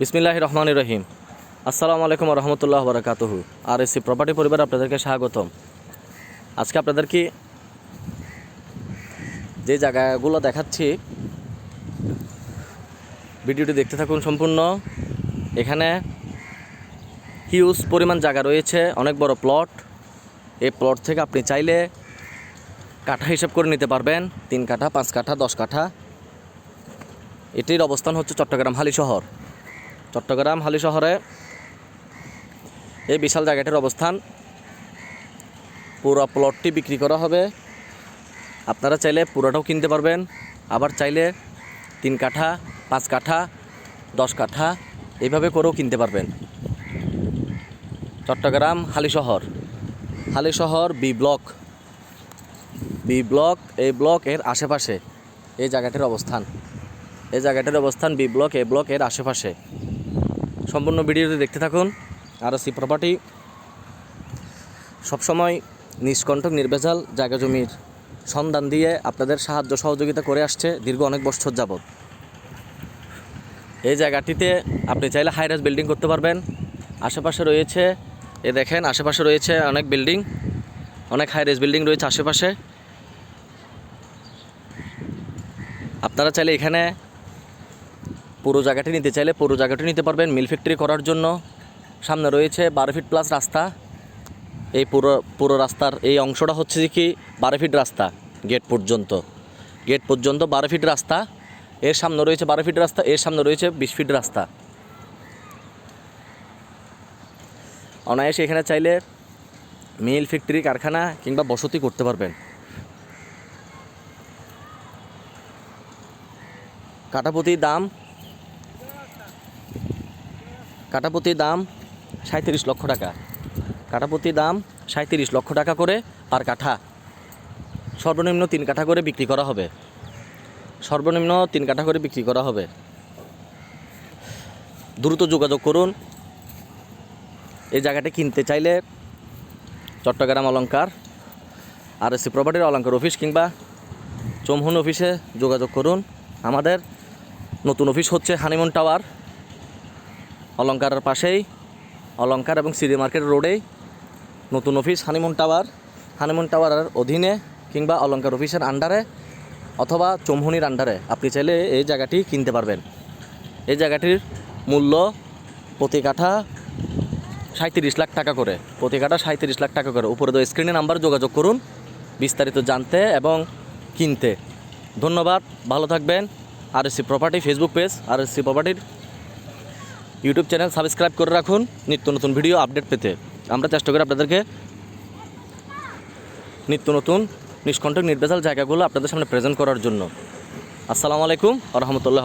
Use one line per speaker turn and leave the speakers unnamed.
বিসমিল্লাহ রহমান রহিম। আসসালামু আলাইকুম রহমতুল্লাহ বরকাতহু। আর এসি প্রপার্টি পরিবার আপনাদেরকে স্বাগতম। আজকে আপনাদেরকে যে জায়গাগুলো দেখাচ্ছি, ভিডিওটি দেখতে থাকুন সম্পূর্ণ। এখানে হিউজ পরিমাণ জায়গা রয়েছে, অনেক বড় প্লট এই প্লট থেকে আপনি চাইলে কাঠা হিসাব করে নিতে পারবেন। তিন কাঠা, পাঁচ কাঠা, দশ কাঠা। এটির অবস্থান হচ্ছে চট্টগ্রাম হালি শহর। চট্টগ্রাম, হালি শহরে। এই বিশাল জায়গাটির অবস্থান। পুরো প্লটটি বিক্রি করা হবে। আপনারা চাইলে পুরোটাও কিনতে পারবেন। আবার চাইলে তিন কাঠা, পাঁচ কাঠা, দশ কাঠা এইভাবে করেও কিনতে পারবেন। Chittagong, Halishahar. Halishahar, B block. B block, A block, এর আশেপাশে। এই জায়গাটির অবস্থান। এই জায়গাটির অবস্থান বি ব্লক, এ ব্লক, এর আশেপাশে। সম্পূর্ণ ভিডিওতে দেখতে থাকুন। আর সি প্রপার্টি সবসময় নিষ্কণ্টক, নির্ভেজাল, জায়গা জমির সন্ধান দিয়ে আপনাদের সাহায্য সহযোগিতা করে আসছে দীর্ঘ অনেক বছর যাবৎ। এই জায়গাটিতে আপনি চাইলে হাইরাস বিল্ডিং করতে পারবেন। আশেপাশে রয়েছে, এ দেখেন, আশেপাশে রয়েছে অনেক বিল্ডিং অনেক হাইরাস বিল্ডিং রয়েছে আশেপাশে। আপনারা চাইলে এখানে পুরো জায়গাটি নিতে চাইলে পুরো জায়গাটি নিতে পারবেন। মিল ফ্যাক্টরি করার জন্য সামনে রয়েছে বারো ফিট প্লাস রাস্তা। এই পুরো পুরো রাস্তার এই অংশটা হচ্ছে কি বারো ফিট রাস্তা গেট পর্যন্ত। গেট পর্যন্ত বারো ফিট রাস্তা। এর সামনে রয়েছে বারো ফিট রাস্তা, এর সামনে রয়েছে বিশ ফিট রাস্তা। অনায়াসে এখানে চাইলে মিল ফ্যাক্টরি, কারখানা কিংবা বসতি করতে পারবেন। কাটাপতি দাম কাটাপতি দাম সাঁত্রিশ লক্ষ টাকা। কাটাপতি দাম সাঁত্রিশ লক্ষ টাকা করে পার কাঠা। সর্বনিম্ন তিন কাঠা করে বিক্রি করা হবে। সর্বনিম্ন তিন কাঠা করে বিক্রি করা হবে। দ্রুত যোগাযোগ করুন। এই জায়গাটা কিনতে চাইলে চট্টগ্রাম অলঙ্কার আর এসি প্রপার্টির অলঙ্কার অফিস কিংবা চমহুন অফিসে যোগাযোগ করুন। আমাদের নতুন অফিস হচ্ছে হানিমুন টাওয়ার। অলঙ্কারের পাশেই, অলঙ্কার এবং সিডি মার্কেট রোডেই নতুন অফিস, হানিমুন টাওয়ার। হানিমুন টাওয়ারের অধীনে কিংবা অলঙ্কার অফিসের আন্ডারে অথবা চমহুনির আন্ডারে আপনি চাইলে এই জায়গাটি কিনতে পারবেন। এই জায়গাটির মূল্য প্রতি কাঠা সাঁত্রিশ লাখ টাকা করে। প্রতি কাঠা সাঁত্রিশ লাখ টাকা করে। উপরে তো স্ক্রিনে নাম্বার যোগাযোগ করুন, বিস্তারিত জানতে এবং কিনতে। ধন্যবাদ, ভালো থাকবেন। আর এসি প্রপার্টি ফেসবুক পেজ আর এসি প্রপার্টির ইউটিউব চ্যানেল সাবস্ক্রাইব করে রাখুন, নিত্য নতুন ভিডিও আপডেট পেতে। আমরা চেষ্টা করি আপনাদেরকে নিত্য নতুন, নিষ্কণ্ঠক নির্বেজাল জায়গাগুলো আপনাদের সামনে প্রেজেন্ট করার জন্য। আসসালামু আলাইকুম আ রহমতুল্লাহ